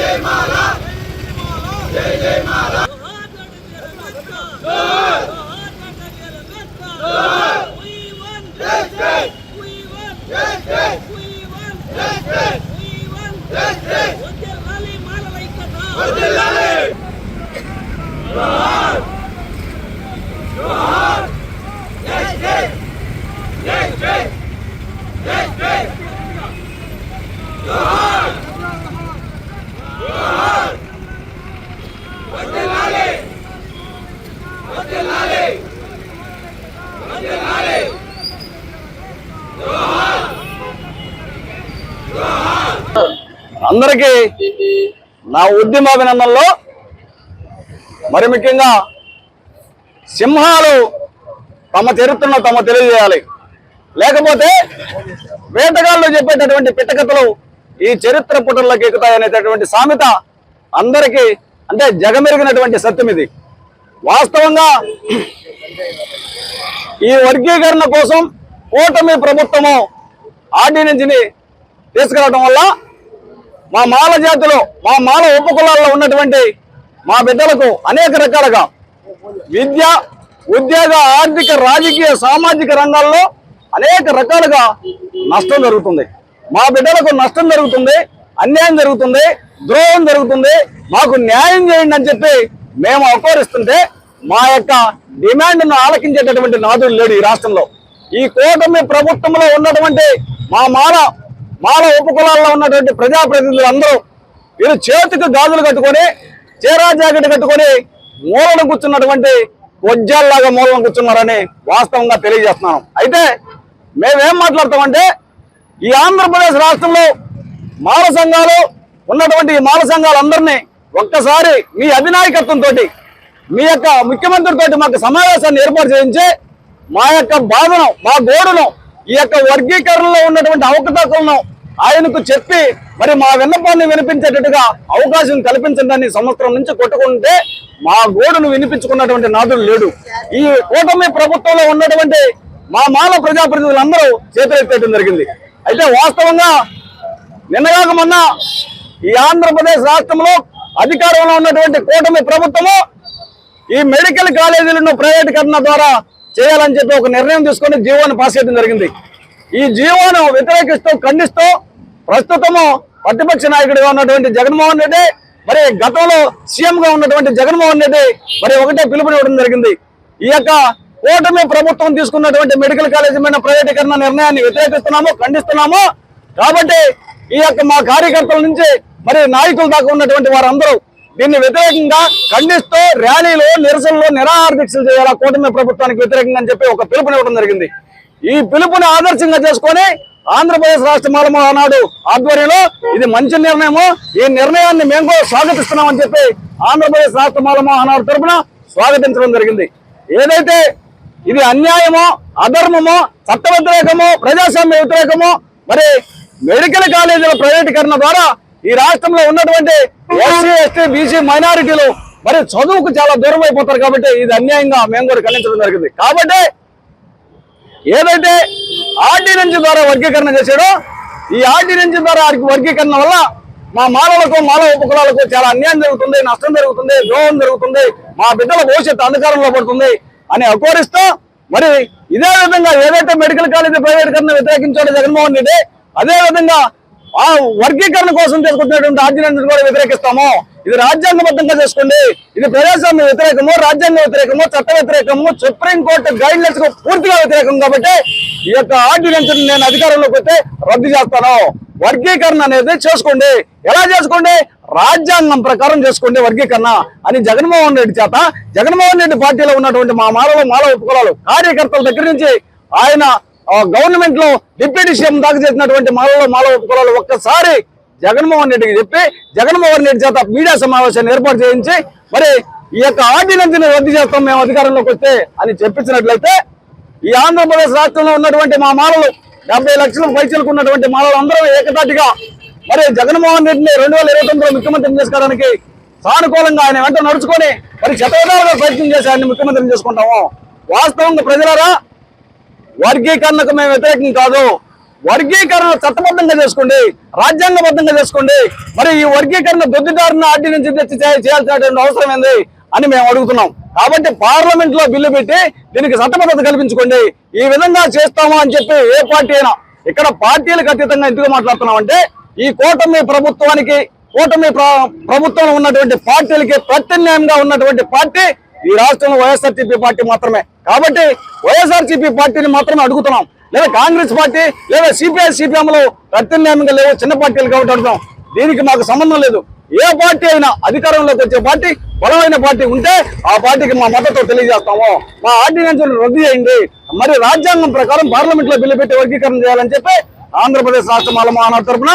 Guatemala. అందరికీ నా ఉద్యమాభినందనలో. మరి ముఖ్యంగా సింహాలు తమ చరిత్రను తమ తెలియజేయాలి. లేకపోతే వేటగాళ్ళు చెప్పేటటువంటి పిట్టకథలు ఈ చరిత్ర పుటల్లోకి ఎక్కుతాయనేటటువంటి సామెత అందరికీ అంటే జగమెరిగినటువంటి సత్యం ఇది. వాస్తవంగా ఈ వర్గీకరణ కోసం కూటమి ప్రభుత్వము ఆర్డినెన్స్ని తీసుకురావడం వల్ల మా మాల జాతిలో మా మాల ఉపకులాల్లో ఉన్నటువంటి మా బిడ్డలకు అనేక రకాలుగా విద్య ఉద్యోగ ఆర్థిక రాజకీయ సామాజిక రంగాల్లో అనేక రకాలుగా నష్టం జరుగుతుంది. మా బిడ్డలకు నష్టం జరుగుతుంది అన్యాయం జరుగుతుంది ద్రోహం జరుగుతుంది. మాకు న్యాయం చేయండి అని చెప్పి మేము అకోరిస్తుంటే మా యొక్క డిమాండ్ను ఆలకించేటటువంటి నాదుడు లేడు ఈ రాష్ట్రంలో. ఈ కూటమి ప్రభుత్వంలో ఉన్నటువంటి మా మాల మాల ఉపకులాల్లో ఉన్నటువంటి ప్రజాప్రతినిధులు అందరూ వీరు చేతికి గాజులు కట్టుకొని చీరా జాకెట్ కట్టుకొని మూలను కూర్చున్నటువంటి వజ్జాల్లాగా మూలను కూర్చున్నారని వాస్తవంగా తెలియజేస్తున్నాను. అయితే మేమేం మాట్లాడతామంటే ఈ ఆంధ్రప్రదేశ్ రాష్ట్రంలో మాల సంఘాలు ఉన్నటువంటి ఈ మాల సంఘాలందరినీ ఒక్కసారి మీ అధినాయకత్వంతో మీ యొక్క ముఖ్యమంత్రితో మాకు సమావేశాన్ని ఏర్పాటు చేయించి మా యొక్క బాధను మా గోడును ఈ యొక్క వర్గీకరణలో ఉన్నటువంటి అవకతవకలను ఆయనకు చెప్పి మరి మా విన్నపాన్ని వినిపించేటట్టుగా అవకాశం కల్పించండి సంవత్సరం నుంచి కొట్టుకుంటే మా గోడును వినిపించుకున్నటువంటి నాదుడు లేడు. ఈ కూటమి ప్రభుత్వంలో ఉన్నటువంటి మా మాల ప్రజాప్రతినిధులందరూ చేతులెత్తేయడం జరిగింది. అయితే వాస్తవంగా నిన్నగాక మొన్న ఈ ఆంధ్రప్రదేశ్ రాష్ట్రంలో అధికారంలో ఉన్నటువంటి కూటమి ప్రభుత్వము ఈ మెడికల్ కాలేజీలను ప్రైవేటీకరణ ద్వారా చేయాలని చెప్పి ఒక నిర్ణయం తీసుకొని జీవోను పాస్ చేయడం జరిగింది. ఈ జీవోను వ్యతిరేకిస్తూ ఖండిస్తూ ప్రస్తుతము ప్రతిపక్ష నాయకుడిగా ఉన్నటువంటి జగన్మోహన్ రెడ్డి మరి గతంలో సీఎం గా ఉన్నటువంటి జగన్మోహన్ రెడ్డి మరి ఒకటే పిలుపునివ్వడం జరిగింది. ఈ యొక్క కూటమి ప్రభుత్వం తీసుకున్నటువంటి మెడికల్ కాలేజీ మీద ప్రైవేటీకరణ నిర్ణయాన్ని వ్యతిరేకిస్తున్నాము ఖండిస్తున్నాము. కాబట్టి ఈ యొక్క మా కార్యకర్తల నుంచి మరి నాయకుల దాకా ఉన్నటువంటి వారందరూ దీన్ని వ్యతిరేకంగా ఖండిస్తూ ర్యాలీలు నిరసనలు నిరాహార దీక్షలు చేయాలా కూటమి ప్రభుత్వానికి వ్యతిరేకంగా అని చెప్పి ఒక పిలుపునివ్వడం జరిగింది. ఈ పిలుపుని ఆదర్శంగా చేసుకొని ఆంధ్రప్రదేశ్ రాష్ట్ర మాలమ ఆనాడు ఆధ్వర్యంలో ఇది మంచి నిర్ణయము. ఈ నిర్ణయాన్ని మేము కూడా స్వాగతిస్తున్నామని చెప్పి ఆంధ్రప్రదేశ్ రాష్ట్ర మాలమ ఆనాడు తరపున స్వాగతించడం జరిగింది. ఏదైతే ఇది అన్యాయమో అధర్మమో చట్ట వ్యతిరేకమో ప్రజాస్వామ్య వ్యతిరేకమో మరి మెడికల్ కాలేజీల ప్రైవేటీకరణ ద్వారా ఈ రాష్ట్రంలో ఉన్నటువంటి ఎస్సీ ఎస్టీ బీసీ మైనారిటీలు మరి చదువుకు చాలా దూరం అయిపోతారు కాబట్టి ఇది అన్యాయంగా మేము కూడా ఖండించడం జరిగింది. కాబట్టి ఏదైతే ఆర్డినెన్స్ ద్వారా వర్గీకరణ చేశాడో ఈ ఆర్డినెన్స్ ద్వారా వారికి వర్గీకరణ వల్ల మా మానవులకు మానవ ఉపకులాలకు చాలా అన్యాయం జరుగుతుంది నష్టం జరుగుతుంది ద్రోహం జరుగుతుంది మా బిడ్డల భవిష్యత్తు అంధకారంలో పడుతుంది అని అకోరిస్తూ మరి ఇదే విధంగా ఏదైతే మెడికల్ కాలేజీ ప్రైవేటీకరణ వ్యతిరేకించాడు జగన్మోహన్ రెడ్డి అదే విధంగా ఆ వర్గీకరణ కోసం తీసుకుంటున్నటువంటి ఆర్డినెన్స్ కూడా వ్యతిరేకిస్తాము. ఇది రాజ్యాంగబద్ధంగా చేసుకోండి. ఇది ప్రజాస్వామ్య వ్యతిరేకము రాజ్యాంగ వ్యతిరేకము చట్ట వ్యతిరేకము సుప్రీం కోర్టు గైడ్ లైన్స్కు పూర్తిగా వ్యతిరేకం కాబట్టి ఈ యొక్క ఆర్డినెన్స్ నేను అధికారంలోకి వస్తే రద్దు చేస్తాను. వర్గీకరణ అనేది చేసుకోండి. ఎలా చేసుకోండి? రాజ్యాంగం ప్రకారం చేసుకోండి వర్గీకరణ అని జగన్మోహన్ రెడ్డి చేత. జగన్మోహన్ రెడ్డి పార్టీలో ఉన్నటువంటి మా మాలవ మాల ఉపకులాలు కార్యకర్తల దగ్గర నుంచి ఆయన గవర్నమెంట్లో డిప్యూటీ సీఎం దాకా చేసినటువంటి మాలలో మాల ఉపకులాలు ఒక్కసారి జగన్మోహన్ రెడ్డికి చెప్పి జగన్మోహన్ రెడ్డి చేత మీడియా సమావేశాన్ని ఏర్పాటు చేయించి మరి ఈ యొక్క ఆర్డినెన్స్ని రద్దు చేస్తాం మేము అధికారంలోకి వస్తే అని చెప్పించినట్లయితే ఈ ఆంధ్రప్రదేశ్ రాష్ట్రంలో ఉన్నటువంటి మా మాలలు డెబ్బై లక్షల పైసలకు ఉన్నటువంటి మాలలు అందరూ ఏకతాటిగా మరి జగన్మోహన్ రెడ్డిని రెండు వేల ఇరవై తొమ్మిదిలో ముఖ్యమంత్రిని చేసుకోవడానికి సానుకూలంగా ఆయన వెంట నడుచుకొని మరి శతవిధాలుగా ప్రయత్నం చేసి ఆయన్ని ముఖ్యమంత్రిని చేసుకుంటాము. వాస్తవంగా ప్రజలరా వర్గీకరణకు మేము వ్యతిరేకం కాదు. వర్గీకరణ చట్టబద్ధంగా చేసుకోండి రాజ్యాంగబద్ధంగా చేసుకోండి. మరి ఈ వర్గీకరణ దొద్దిదారిన ఆర్డినెన్స్ తెచ్చి చేయాల్సినటువంటి అవసరం ఏంది అని మేము అడుగుతున్నాం. కాబట్టి పార్లమెంట్లో బిల్లు పెట్టి దీనికి చట్టబద్ధత కల్పించుకోండి. ఈ విధంగా చేస్తాము అని చెప్పి ఏ పార్టీ అయినా ఇక్కడ పార్టీలకు అతీతంగా ఎందుకు మాట్లాడుతున్నాం అంటే ఈ కూటమి ప్రభుత్వానికి కూటమి ప్రభుత్వంలో ఉన్నటువంటి పార్టీలకి ప్రత్యామ్నాయంగా ఉన్నటువంటి పార్టీ ఈ రాష్ట్రంలో వైఎస్ఆర్సీపీ పార్టీ మాత్రమే. కాబట్టి వైఎస్ఆర్సీపీ పార్టీని మాత్రమే అడుగుతున్నాం. లేదా కాంగ్రెస్ పార్టీ లేదా సిపిఐ సిపిఎంలు ప్రత్యామ్నాయంగా లేవు చిన్న పార్టీలు కాబట్టి దీనికి మాకు సంబంధం లేదు. ఏ పార్టీ అయినా అధికారంలోకి వచ్చే పార్టీ బలమైన పార్టీ ఉంటే ఆ పార్టీకి మా మద్దతు తెలియజేస్తాము. మా ఆర్డినెన్స్ను రద్దు చేయండి. మరి రాజ్యాంగం ప్రకారం పార్లమెంట్లో బిల్లు పెట్టి వర్గీకరణ చేయాలని చెప్పి ఆంధ్రప్రదేశ్ రాష్ట్ర మాల మహానాడు తరఫున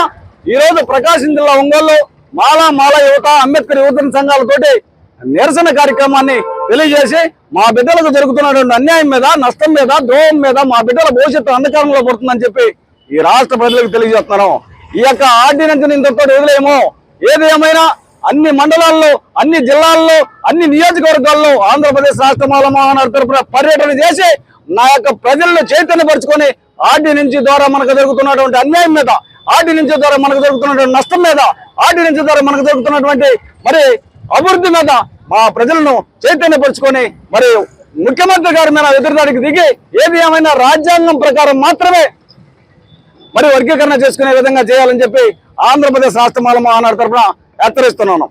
ఈ రోజు ప్రకాశం జిల్లా ఒంగోలు మాలా మాల యువత అంబేద్కర్ యువజన సంఘాలతోటి నిరసన కార్యక్రమాన్ని తెలియజేసి మా బిడ్డలకు జరుగుతున్నటువంటి అన్యాయం మీద నష్టం మీద ద్రోహం మీద మా బిడ్డల భవిష్యత్తు అంధకారంలో పడుతుందని చెప్పి ఈ రాష్ట్ర ప్రజలకు తెలియజేస్తున్నాను. ఈ యొక్క ఆర్డినెన్స్ ఇంతతో వదిలేమో ఏది ఏమైనా అన్ని మండలాల్లో అన్ని జిల్లాల్లో అన్ని నియోజకవర్గాల్లో ఆంధ్రప్రదేశ్ రాష్ట్ర మాల మహానాడు తరపున పర్యటన చేసి నా యొక్క ప్రజలను చైతన్యపరుచుకొని ఆర్డినెన్స్ ద్వారా మనకు జరుగుతున్నటువంటి అన్యాయం మీద ఆర్డినెన్స్ ద్వారా మనకు జరుగుతున్నటువంటి నష్టం మీద ఆర్డినెన్స్ ద్వారా మనకు జరుగుతున్నటువంటి మరి అభివృద్ధి మీద మా ప్రజలను చైతన్యపరుచుకొని మరి ముఖ్యమంత్రి గారి మీద ఎదురుదాడికి దిగి ఏది ఏమైనా రాజ్యాంగం ప్రకారం మాత్రమే మరి వర్గీకరణ చేసుకునే విధంగా చేయాలని చెప్పి ఆంధ్రప్రదేశ్ రాష్ట్ర మాల మహానాడు తరఫున హెచ్చరిస్తున్నాను.